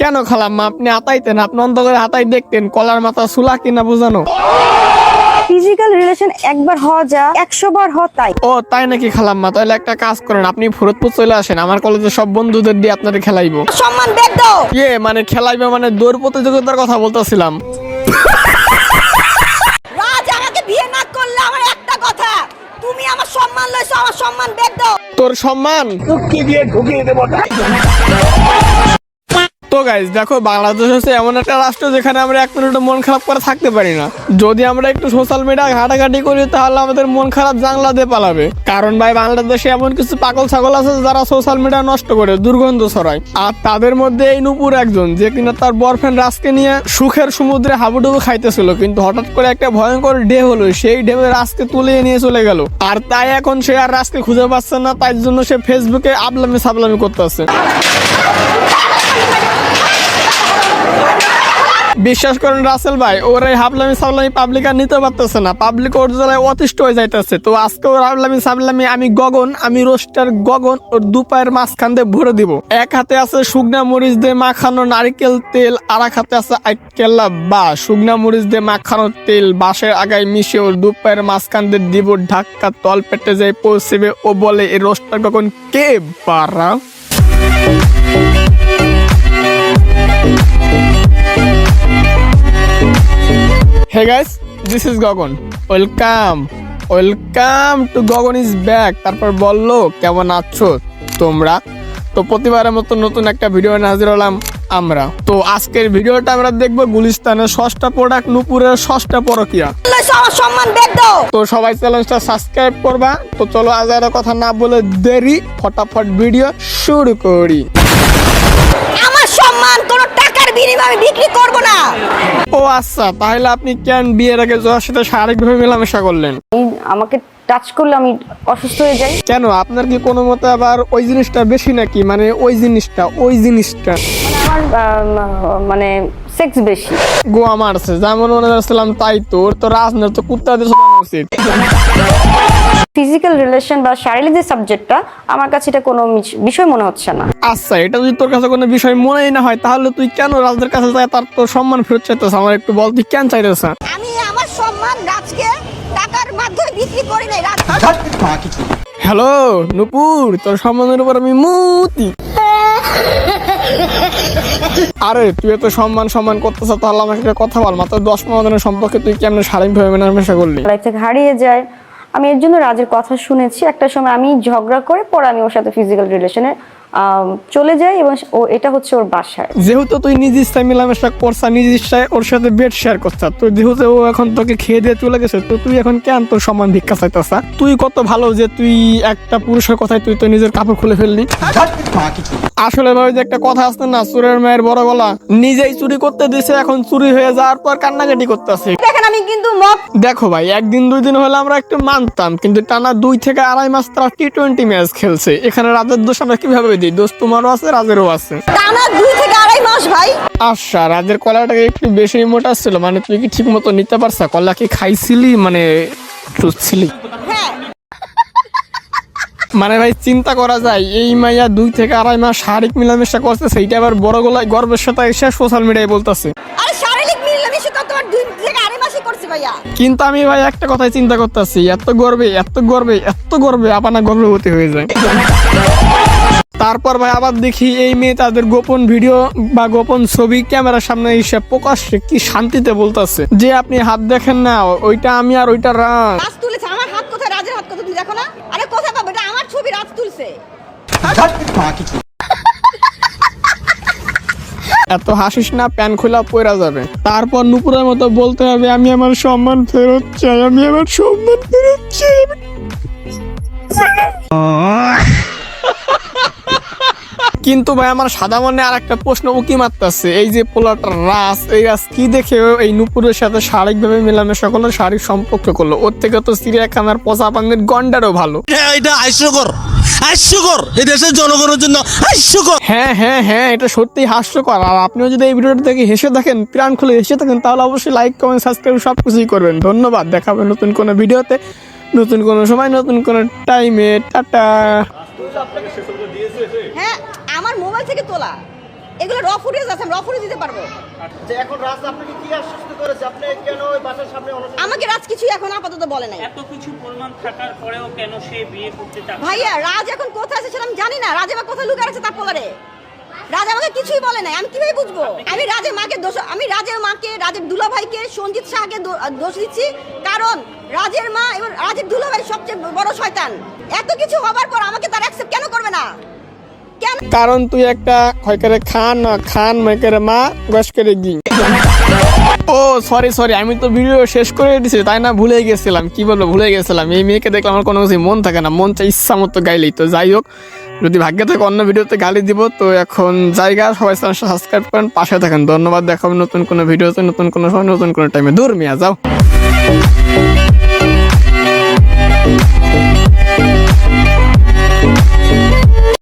কেন খালাম্মা? আপনি আতাইতেন আপনি অন্ধ করে হাতাই দেখতেন কলার মাথা সুলা কিনা বোঝানো। ফিজিক্যাল রিলেশন একবার হওয়া যা একশো বার হওয়া তাই। ও তাই নাকি খালাম্মা? তাহলে একটা কাজ করেন আপনি ফরিদপুর চলে আসেন আমার কলেজে সব বন্ধুদের দিয়ে আপনাদের খেলাইবো। সম্মান বেদ দাও! ইয়ে মানে খেলাইবে মানে দৌড় প্রতিযোগিতার কথা বলতেছিলাম। রাজ আমাকে বিয়ে না করলে আমার একটা কথা। তুমি আমার সম্মান লইছো আমার সম্মান বেদ দাও। তোর সম্মান? তো গাইজ দেখো, বাংলাদেশ হচ্ছে এমন একটা রাষ্ট্র যেখানে আমরা এক মিনিটও মন খারাপ করে থাকতে পারি না। যদি আমরা একটু সোশ্যাল মিডিয়া ঘাটাঘাটি করি, তাহলে আমাদের মন খারাপ জাংলা দিয়ে পালাবে। কারণ ভাই, বাংলাদেশে এমন কিছু পাগল ছাগল আছে যারা সোশ্যাল মিডিয়া নষ্ট করে, দুর্গন্ধ ছড়ায়। আর তাদের মধ্যে এই নুপুর একজন, যে কিনা তার বরফ্রেন্ড রাজকে নিয়ে সুখের সমুদ্রে হাবুডুবু খাইতেছিল, কিন্তু হঠাৎ করে একটা ভয়ঙ্কর ডে হলো, সেই ঢেউ রাজকে তুলে নিয়ে চলে গেল। আর তাই এখন সে আর রাজকে খুঁজে পাচ্ছে না, তাই জন্য সে ফেসবুকে আবলামি সাবলামি করতেছে। বিশ্বাস করেন রাসেল ভাই, ওর এই হাবলামি সাবলামি পাবলিক আর নিতে পারতেছে না। পাবলিক ওর জ্বালায় অতিষ্ঠ হয়ে যাইতেছে। তো আজকে ওর হাবলামি সাবলামি আমি গগন, আমি রোস্টার গগন, ওর দু দুপায়ের মাঝখান দিয়ে ভরে দিব। এক হাতে আছে শুকনা মরিচ দিয়ে মাখানো নারিকেল তেল, আর এক হাতে আছে আইকেল্লা বা শুকনা মরিচ দিয়ে মাখানো তেল, বাঁশের আগায় মিশিয়ে ওর দু দুপায়ের মাঝখান দিয়ে দিব ধাক্কা তল পেটে যায় পৌঁছেবে। ও বলে, এই রোস্টার গগন কে পারা hey guys this is Gagan welcome welcome to Gagan is back তারপর বলল কেমন আছো তোমরা? তো প্রতিবারের মতো নতুন একটা ভিডিও হাজির হলাম আমরা। তো আজকের ভিডিওটা আমরা দেখব গুলিস্তানের ষষ্ঠ প্রোডাক্ট নুপুরের ষষ্ঠ পরকিয়া। সম্মান তো সবাই চ্যানেলটা সাবস্ক্রাইব করবা। তো চলো আজ আর কথা না বলে দেরি ফটাফট ভিডিও শুরু করি। আমার সম্মান কোনো টাকার বিনিময়ে বিক্রি করব না। ও আচ্ছা তাহলে আপনি কেন বিয়ের আগে জয়ার সাথে শারীরিকভাবে মেলামেশা করলেন? আমাকে টাচ করলে আমি অসুস্থ হয়ে যাই। কেন? আপনার কি কোনো মতে আবার ওই জিনিসটা বেশি নাকি? মানে ওই জিনিসটা ওই জিনিসটা। আমার আম, মানে সেক্স বেশি। গোয়া মারছে যেমন মনে করছিলাম তাই তো ওর তো রাজনার তো কুত্তাদের শোনানো উচিত। ফিজিক্যাল রিলেশন বা শারীরিক যে সাবজেক্টটা আমার কাছে এটা কোনো বিষয় মনে হচ্ছে না। আচ্ছা এটা যদি তোর কাছে কোনো বিষয় মনেই না হয় তাহলে তুই কেন রাজদের কাছে যায়? তার তোর সম্মান ফেরত চাইতেছ আমার একটু বল তুই কেন চাইতেছ? আমি আমার সম্মান রাজকে টাকার মাধ্যমে বিক্রি করি নাই রাজ হ্যালো নুপুর তোর সম্মানের উপর আমি মুতি। আরে তুই এত সম্মান সম্মান করতেছ তাহলে আমাকে একটা কথা বল মাত্র দশ পনেরো দিনের সম্পর্কে তুই কেমন শারীরিকভাবে মেলামেশা করলি? লাইফ থেকে হারিয়ে যায় আমি এর জন্য রাজের কথা শুনেছি। একটা সময় আমি ঝগড়া করে পরে আমি ওর সাথে ফিজিক্যাল রিলেশনে চলে যাই এবং ও এটা হচ্ছে ওর বাসায়। যেহেতু তুই নিজ ইচ্ছায় মেলামেশা করছা নিজ ইচ্ছায় ওর সাথে বেড শেয়ার করছা তো যেহেতু ও এখন তোকে খেয়ে দিয়ে চলে গেছে তো তুই এখন কেন তোর সম্মান ভিক্ষা চাইতেছা? তুই কত ভালো যে তুই একটা পুরুষের কথায় তুই তো নিজের কাপড় খুলে ফেললি। আসলে ভাই যে একটা কথা আছে না চুরের মায়ের বড় গলা নিজেই চুরি করতে দিছে এখন চুরি হয়ে যাওয়ার পর কান্নাকাটি করতেছে। দেখেন আমি কিন্তু দেখো ভাই একদিন দুই দিন হলে আমরা একটু মানতাম কিন্তু টানা দুই থেকে আড়াই মাস তারা টি টোয়েন্টি ম্যাচ খেলছে। এখানে রাজের দোষ আমরা কীভাবে দিই। দোষ তোমারও আছে রাজেরও আছে। টানা দুই থেকে আড়াই মাস ভাই। আচ্ছা রাজের কলাটাকে একটু বেশি মোটা ছিল মানে তুই কি ঠিক মতো নিতে পারছা? কলা কি খাইছিলি মানে চুচ্ছিলি হ্যাঁ। মানে ভাই চিন্তা করা যায় এই মাইয়া দুই থেকে আড়াই মাস শারীরিক মিলামেশা করছে সেইটা আবার বড় গলায় গর্বের সাথে এসে সোশ্যাল মিডিয়ায় বলতেছে। কিন্তু আমি ভাই একটা কথাই চিন্তা করতেছি এত গর্বে এত গর্বে এত গর্বে আপনার গর্ভবতী হয়ে যায়। তারপর ভাই আবার দেখি এই মেয়ে তাদের গোপন ভিডিও বা গোপন ছবি ক্যামেরার সামনে এসে প্রকাশ্যে কি শান্তিতে বলতেছে। যে আপনি হাত দেখেন না ওইটা আমি আর ওইটা রাজ। রাজ তুলেছে আমার হাত কোথায়? রাজের হাত কোথায়? তুমি দেখো না? আরে কোথায় পাবো? এটা আমার ছবি রাজ তুলছে। এত হাসিস না প্যান খোলা পড়া যাবে। তারপর নুপুরের মতো বলতে হবে আমি আমার সম্মান ফেরত চাই আমি আমার সম্মান ফেরত চাই। কিন্তু ভাই আমার সাদা মনে আর একটা প্রশ্ন উকি মারতেছে। এই যে পোলাটা রাস এই রাস কি দেখে এই নুপুরের সাথে শারীরিকভাবে মেলামেশা করল শারীরিক সম্পর্ক করল? ওর থেকে তো চিড়িয়াখানার পচা পাঙ্গের গন্ডারও ভালো। হ্যাঁ, এটা হাস্যকর। হাস্যকর। এই দেশের জনগণের জন্য হাস্যকর। হ্যাঁ হ্যাঁ হ্যাঁ এটা সত্যি হাস্যকর। আর আপনিও যদি এই ভিডিওটা দেখে হেসে থাকেন প্রাণ খুলে হেসে থাকেন তাহলে অবশ্যই লাইক কমেন্ট সাবস্ক্রাইব সব কিছুই করবেন। ধন্যবাদ দেখাবেন নতুন কোনো ভিডিওতে। নতুন কোনো সময় নতুন কোনো টাইমে টাটা। হ্যাঁ মোবাইল থেকে তোলা। এগুলো র ফুটেজ আছে আমি র ফুটেজ দিতে পারব। যে এখন রাজ আপনাকে কি আশ্বস্ত করেছে? আপনি কেন ওই বাসার সামনে আমাকে রাজ কিছু এখন আপাতত বলে নাই। এত কিছু প্রমাণ থাকার পরেও কেন সে বিয়ে করতে চাচ্ছে? ভাইয়া রাজ এখন কোথায় আছে সেটা আমি জানি না। রাজ আমার কোথায় লুকায় আছে তার পোলারে? রাজ আমাকে কিছুই বলে নাই। আমি কীভাবে বুঝব? আমি রাজের মাকে দোষ আমি রাজের মাকে রাজের দুলাভাইকে সঞ্জিত শাহকে দোষ দিচ্ছি। কারণ রাজের মা এবং রাজের দুলাভাই সবচেয়ে বড় শয়তান। এত কিছু হবার পর আমাকে তার অ্যাকসেপ্ট কেন করবে না? কারণ তুই একটা হয়কারে খান খান মেকেরে মা গস করে গি ও সরি সরি আমি তো ভিডিও শেষ করে দিছি, তাই না ভুলে গেছিলাম। কি বলব, ভুলে গেছিলাম। এই মেয়েকে দেখলে আমার কোনো কিছু মন থাকে না, মন চাই ইচ্ছা মতো গাইলেই। তো যাই হোক, যদি ভাগ্যে থাকে অন্য ভিডিওতে গালি দিব, তো এখন জায়গা সবাই সাবস্ক্রাইব করেন, পাশে থাকেন। ধন্যবাদ, দেখাবো নতুন কোনো ভিডিওতে নতুন কোনো সময়, নতুন কোনো টাইমে দূর মিয়া, যাও।